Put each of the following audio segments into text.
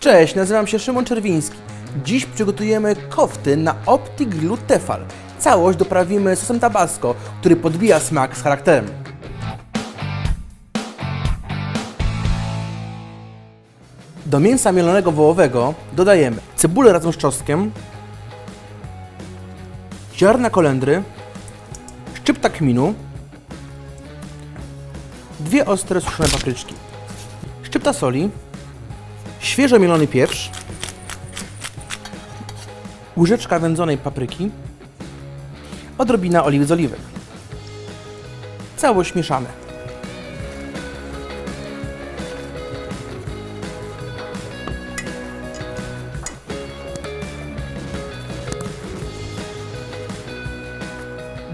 Cześć, nazywam się Szymon Czerwiński. Dziś przygotujemy kofty na Opti Grillu Tefal. Całość doprawimy sosem tabasco, który podbija smak z charakterem. Do mięsa mielonego wołowego dodajemy cebulę razem z czosnkiem, ziarna kolendry, szczypta kminu, dwie ostre suszone papryczki, szczypta soli, świeżo mielony pieprz, łyżeczka wędzonej papryki, odrobina oliwy z oliwek. Całość mieszamy.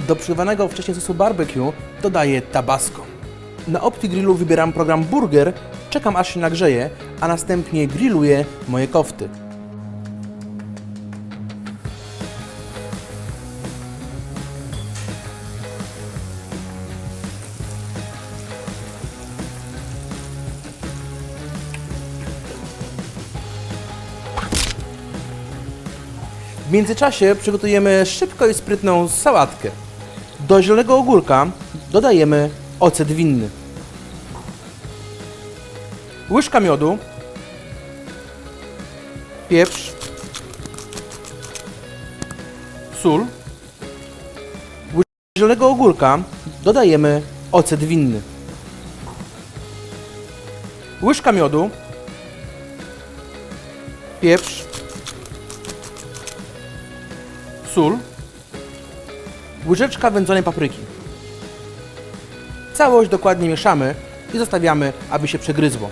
Do przygotowanego wcześniej sosu barbecue dodaję tabasco. Na Opti Grillu wybieram program Burger, czekam aż się nagrzeje, a następnie grilluję moje kofty. W międzyczasie przygotujemy szybko i sprytną sałatkę. Do zielonego ogórka dodajemy ocet winny. Łyżka miodu, pieprz, sól. Łyżka zielonego ogórka dodajemy ocet winny. Łyżka miodu, pieprz, sól, łyżeczka wędzonej papryki. Całość dokładnie mieszamy i zostawiamy, aby się przegryzło.